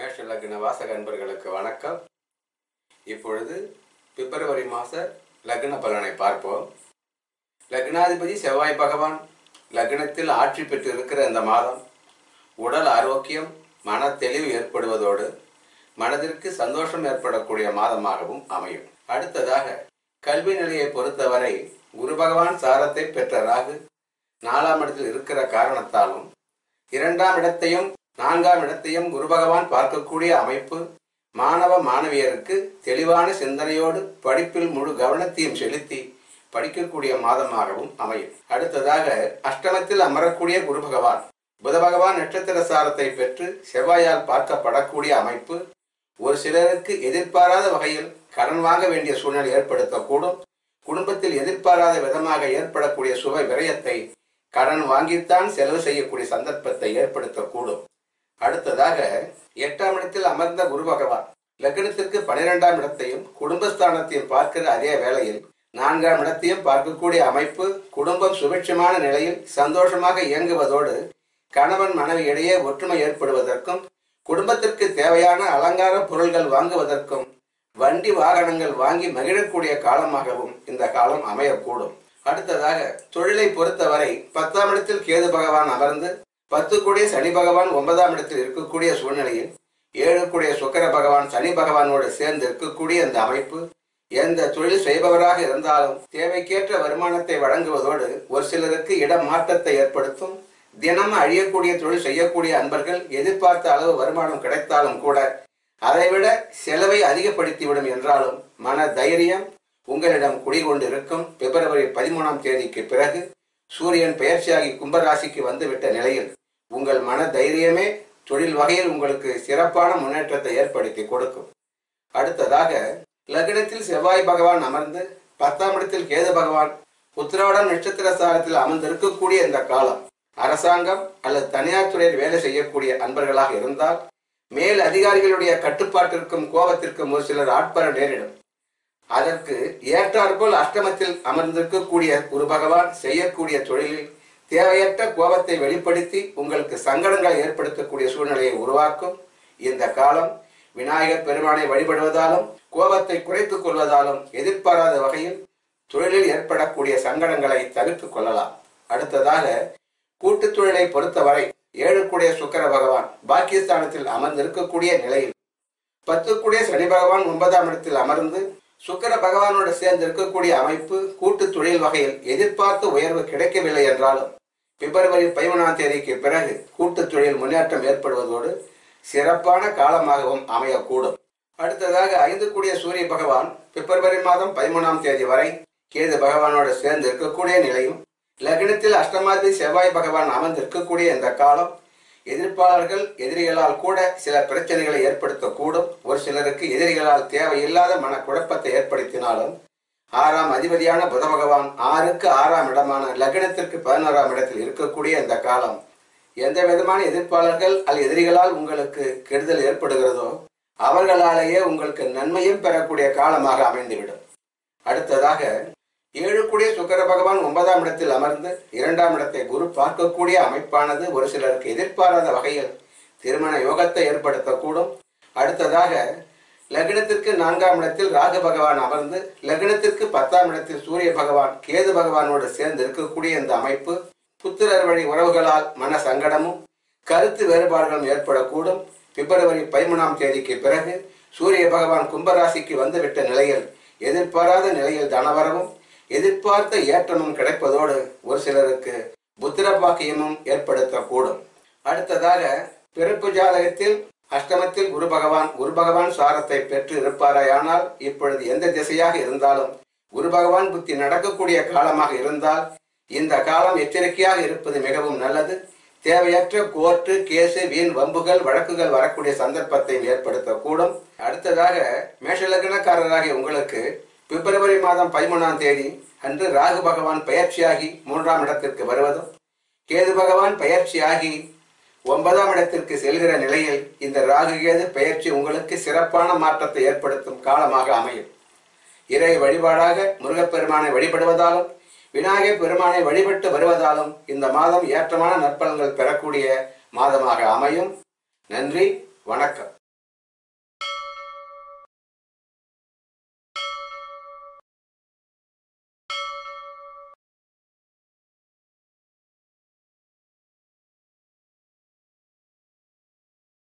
லக்ன வாசக அன்பர்களுக்கு வணக்கம். இப்பொழுது பிப்ரவரி மாத லக்ன பலனை பார்ப்போம். லக்னாதிபதி செவ்வாய் பகவான் லக்னத்தில் ஆட்சி பெற்று இருக்கிற இந்த மாதம் உடல் ஆரோக்கியம் மன தெளிவு ஏற்படுவதோடு மனதிற்கு சந்தோஷம் ஏற்படக்கூடிய மாதமாகவும் அமையும். அடுத்ததாக கல்வி நிலையை பொறுத்தவரை குரு பகவான் சாரத்தை பெற்ற ராகு நாலாம் இடத்தில் இருக்கிற காரணத்தாலும் இரண்டாம் இடத்தையும் நான்காம் இடத்தையும் குரு பகவான் பார்க்கக்கூடிய அமைப்பு மாணவ மாணவியருக்கு தெளிவான சிந்தனையோடு படிப்பில் முழு கவனத்தையும் செலுத்தி படிக்கக்கூடிய மாதமாகவும் அமையும். அடுத்ததாக அஷ்டமத்தில் அமரக்கூடிய குரு பகவான். புத பகவான் நட்சத்திர சாரத்தை பெற்று செவ்வாயால் பார்க்கப்படக்கூடிய அமைப்பு ஒரு சிலருக்கு எதிர்பாராத வகையில் கடன் வாங்க வேண்டிய சூழ்நிலை ஏற்படுத்தக்கூடும். குடும்பத்தில் எதிர்பாராத விதமாக ஏற்படக்கூடிய சுப விரயத்தை கடன் வாங்கித்தான் செலவு செய்யக்கூடிய சந்தர்ப்பத்தை ஏற்படுத்தக்கூடும். அடுத்ததாக எட்டாம் இடத்தில் அமர்ந்த குரு பகவான். லக்னத்திற்கு பனிரெண்டாம் இடத்தையும் குடும்பஸ்தானத்தையும் பார்க்கிற அதே வேளையில் நான்காம் இடத்தையும் பார்க்கக்கூடிய அமைப்பு குடும்பம் சுபிட்சமான நிலையில் சந்தோஷமாக இயங்குவதோடு கணவன் மனைவி இடையே ஒற்றுமை ஏற்படுவதற்கும் குடும்பத்திற்கு தேவையான அலங்கார பொருள்கள் வாங்குவதற்கும் வண்டி வாகனங்கள் வாங்கி மகிழக்கூடிய காலமாகவும் இந்த காலம் அமையக்கூடும். அடுத்ததாக தொழிலை பொறுத்தவரை பத்தாம் இடத்தில் கேது பகவான் அமர்ந்து பத்து கூடிய சனி பகவான் ஒன்பதாம் இடத்தில் இருக்கக்கூடிய சூழ்நிலையில் ஏழு கூடிய சுக்கர பகவான் சனி பகவானோடு சேர்ந்து இருக்கக்கூடிய இந்த அமைப்பு எந்த தொழில் செய்பவராக இருந்தாலும் தேவைக்கேற்ற வருமானத்தை வழங்குவதோடு ஒரு சிலருக்கு இடம் மாற்றத்தை ஏற்படுத்தும் தினம் அழியக்கூடிய தொழில் செய்யக்கூடிய அன்பர்கள் எதிர்பார்த்த அளவு வருமானம் கிடைத்தாலும் கூட அதைவிட செலவை அதிகப்படுத்திவிடும் என்றாலும் மன தைரியம் உங்களிடம் குடிகொண்டிருக்கும் பிப்ரவரி பதிமூணாம் தேதிக்கு பிறகு சூரியன் பெயர்ச்சியாகி கும்பராசிக்கு வந்துவிட்ட நிலையில் உங்கள் மன தைரியமே தொழில் வகையில் உங்களுக்கு சிறப்பான முன்னேற்றத்தை ஏற்படுத்தி கொடுக்கும். அடுத்ததாக லக்னத்தில் செவ்வாய் பகவான் அமர்ந்து பத்தாம் இடத்தில் கேது பகவான் உத்திராடம் நட்சத்திர சாரத்தில் அமர்ந்திருக்கக்கூடிய இந்த காலம் அரசாங்கம் அல்லது தனியார் துறையில் வேலை செய்யக்கூடிய அன்பர்களாக இருந்தால் மேல் அதிகாரிகளுடைய கட்டுப்பாட்டிற்கும் கோபத்திற்கும் ஒரு சிலர் ஆட்பர நேரிடும். அதற்கு ஏற்றாற்போல் அஷ்டமத்தில் அமர்ந்திருக்கக்கூடிய குரு பகவான் செய்யக்கூடிய தொழிலில் தேவையற்ற கோபத்தை வெளிப்படுத்தி உங்களுக்கு சங்கடங்களை ஏற்படுத்தக்கூடிய சூழ்நிலையை உருவாக்கும். இந்த காலம் விநாயகர் பெருமானை வழிபடுவதாலும் கோபத்தை குறைத்துக் கொள்வதாலும் எதிர்பாராத வகையில் தொழிலில் ஏற்படக்கூடிய சங்கடங்களை தவிர்த்துக் கொள்ளலாம். அடுத்ததாக கூட்டுத் தொழிலை பொறுத்தவரை ஏழுக்குடைய சுக்கர பகவான் பாக்கியஸ்தானத்தில் அமர்ந்திருக்கக்கூடிய நிலையில் பத்துக்குடைய சனி பகவான் ஒன்பதாம் இடத்தில் அமர்ந்து சுக்கர பகவானோடு சேர்ந்து இருக்கக்கூடிய அமைப்பு கூட்டு தொழில் வகையில் எதிர்பார்த்த உயர்வு கிடைக்கவில்லை என்றாலும் பிப்ரவரி பதிமூணாம் தேதிக்கு பிறகு கூட்டு தொழில் முன்னேற்றம் ஏற்படுவதோடு சிறப்பான காலமாகவும் அமையக்கூடும். அடுத்ததாக ஐந்து கூடிய சூரிய பகவான் பிப்ரவரி மாதம் பதிமூணாம் தேதி வரை கேது பகவானோடு சேர்ந்து இருக்கக்கூடிய நிலையும் லக்னத்தில் அஷ்டமாதி செவ்வாய் பகவான் அமர்ந்து இருக்கக்கூடிய இந்த காலம் எதிர்ப்பாளர்கள் எதிரிகளால் கூட சில பிரச்சனைகளை ஏற்படுத்தக்கூடும். ஒரு சிலருக்கு எதிரிகளால் தேவையில்லாத மன குழப்பத்தை ஏற்படுத்தினாலும் ஆறாம் அதிபதியான புத பகவான் ஆறுக்கு ஆறாம் இடமான லக்னத்திற்கு பதினோராம் இடத்தில் இருக்கக்கூடிய இந்த காலம் எந்த விதமான எதிர்ப்பாளர்கள் அல்லது எதிரிகளால் உங்களுக்கு கெடுதல் ஏற்படுகிறதோ அவர்களாலேயே உங்களுக்கு நன்மையும் பெறக்கூடிய காலமாக அமைந்துவிடும். அடுத்ததாக ஏழு கூடிய சுக்கர பகவான் ஒன்பதாம் இடத்தில் அமர்ந்து இரண்டாம் இடத்தை குரு பார்க்கக்கூடிய அமைப்பானது ஒரு சிலருக்கு எதிர்பாராத வகையில் திருமண யோகத்தை ஏற்படுத்தக்கூடும். அடுத்ததாக லக்னத்திற்கு நான்காம் இடத்தில் ராகு பகவான் அமர்ந்து லக்னத்திற்கு பத்தாம் இடத்தில் சூரிய பகவான் கேது பகவானோடு சேர்ந்து இருக்கக்கூடிய இந்த அமைப்பு புத்திரர் வழி உறவுகளால் மன சங்கடமும் கருத்து வேறுபாடுகளும் ஏற்படக்கூடும். பிப்ரவரி பதிமூணாம் தேதிக்கு பிறகு சூரிய பகவான் கும்பராசிக்கு வந்துவிட்ட நிலையில் எதிர்பாராத நிலையில் தனவரவும் எதிர்பார்த்த ஏற்றமும் கிடைப்பதோடு ஒரு சிலருக்கு புத்திர பாக்கியமும் ஏற்படுத்தக்கூடும். அடுத்ததாக பிறப்பு ஜாதகத்தில் அஷ்டமத்தில் குரு பகவான் குரு பகவான் சாரத்தை பெற்று இருப்பாராயானால் இப்பொழுது எந்த திசையாக இருந்தாலும் குரு பகவான் புத்தி நடக்கக்கூடிய காலமாக இருந்தால் இந்த காலம் எச்சரிக்கையாக இருப்பது மிகவும் நல்லது. தேவையற்ற கோர்ட்டு கேசு வீண் வம்புகள் வழக்குகள் வரக்கூடிய சந்தர்ப்பத்தை ஏற்படுத்தக்கூடும். அடுத்ததாக மேஷலக்னக்காரராகிய உங்களுக்கு பிப்ரவரி மாதம் பதிமூணாம் தேதி அன்று ராகு பகவான் பயிற்சியாகி மூன்றாம் இடத்திற்கு வருவதும் கேது பகவான் பயிற்சியாகி ஒன்பதாம் இடத்திற்கு செல்கிற நிலையில் இந்த ராகு கேது பயிற்சி உங்களுக்கு சிறப்பான மாற்றத்தை ஏற்படுத்தும் காலமாக அமையும். இறை வழிபாடாக முருகப்பெருமானை வழிபடுவதாலும் விநாயகர் பெருமானை வழிபட்டு வருவதாலும் இந்த மாதம் ஏற்றமான நற்பலன்கள் பெறக்கூடிய மாதமாக அமையும். நன்றி வணக்கம்.